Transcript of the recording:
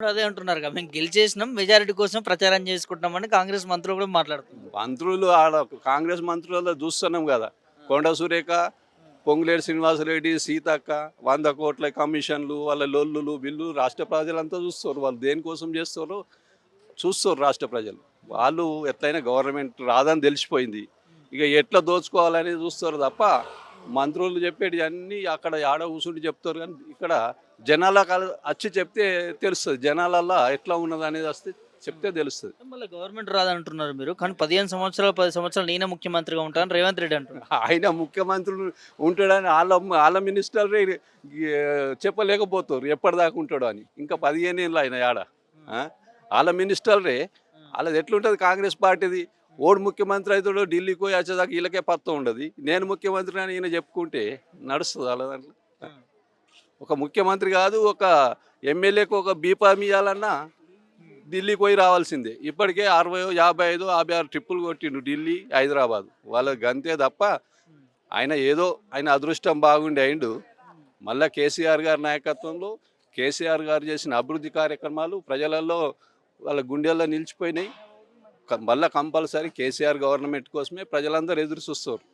అదే అంటున్నారు కదా మేము గెలిచేసినాం మెజారిటీ కోసం ప్రచారం చేసుకుంటున్నామని కాంగ్రెస్ మంత్రులు కూడా మాట్లాడుతున్నారు. మంత్రులు ఆడ కాంగ్రెస్ మంత్రులలో చూస్తున్నాం కదా కొండ సురేఖ పొంగులేటి శ్రీనివాసరెడ్డి సీతక్క వంద కోట్ల కమిషన్లు వాళ్ళ లొల్లులు బిల్లు రాష్ట్ర ప్రజలంతా చూస్తారు వాళ్ళు దేనికోసం చేస్తారో చూస్తారు రాష్ట్ర ప్రజలు. వాళ్ళు ఎట్లయినా గవర్నమెంట్ రాదని తెలిసిపోయింది. ఇక ఎట్లా దోచుకోవాలని చూస్తారు తప్ప మంత్రులు చెప్పేటి అన్నీ అక్కడ ఆడ కూర్చుండి చెప్తారు కానీ ఇక్కడ జనాల వచ్చి చెప్తే తెలుస్తుంది. జనాలల్లో ఎట్లా ఉన్నది అనేది వస్తే చెప్తే తెలుస్తుంది. మళ్ళీ గవర్నమెంట్ రాదంటున్నారు మీరు. కానీ పదిహేను సంవత్సరాలు పది సంవత్సరాలు నేనే ముఖ్యమంత్రిగా ఉంటాను రేవంత్ రెడ్డి అంటున్నారు. ఆయన ముఖ్యమంత్రులు ఉంటాడని వాళ్ళ వాళ్ళ మినిస్టర్ చెప్పలేకపోతారు. ఎప్పటిదాకా ఉంటాడు అని. ఇంకా పదిహేను ఏళ్ళు ఆయన ఆడ? వాళ్ళ మినిస్టర్లే. వాళ్ళది ఎట్లుంటుంది? కాంగ్రెస్ పార్టీది. ఓడు ముఖ్యమంత్రి అవుతాడు ఢిల్లీకి పోయి వచ్చేదాకా వీళ్ళకే పత్తం ఉండదు. నేను ముఖ్యమంత్రి అని ఈయన చెప్పుకుంటే నడుస్తుంది అలా దాంట్లో ఒక ముఖ్యమంత్రి కాదు ఒక ఎమ్మెల్యేకి ఒక బీపామి ఇవ్వాలన్నా ఢిల్లీకి పోయి రావాల్సిందే. ఇప్పటికే అరవై యాభై ఐదు యాభై ఆరు ట్రిప్పులు కొట్టిండు ఢిల్లీ హైదరాబాద్. వాళ్ళకి గంతే తప్ప ఆయన ఏదో ఆయన అదృష్టం బాగుండి అయిండు. మళ్ళీ కేసీఆర్ గారి నాయకత్వంలో కేసీఆర్ గారు చేసిన అభివృద్ధి కార్యక్రమాలు ప్రజలలో వాళ్ళ గుండెల్లో నిలిచిపోయినాయి. మళ్ళా కంపల్సరీ కేసీఆర్ గవర్నమెంట్ కోసమే ప్రజలందరూ ఎదురు చూస్తారు.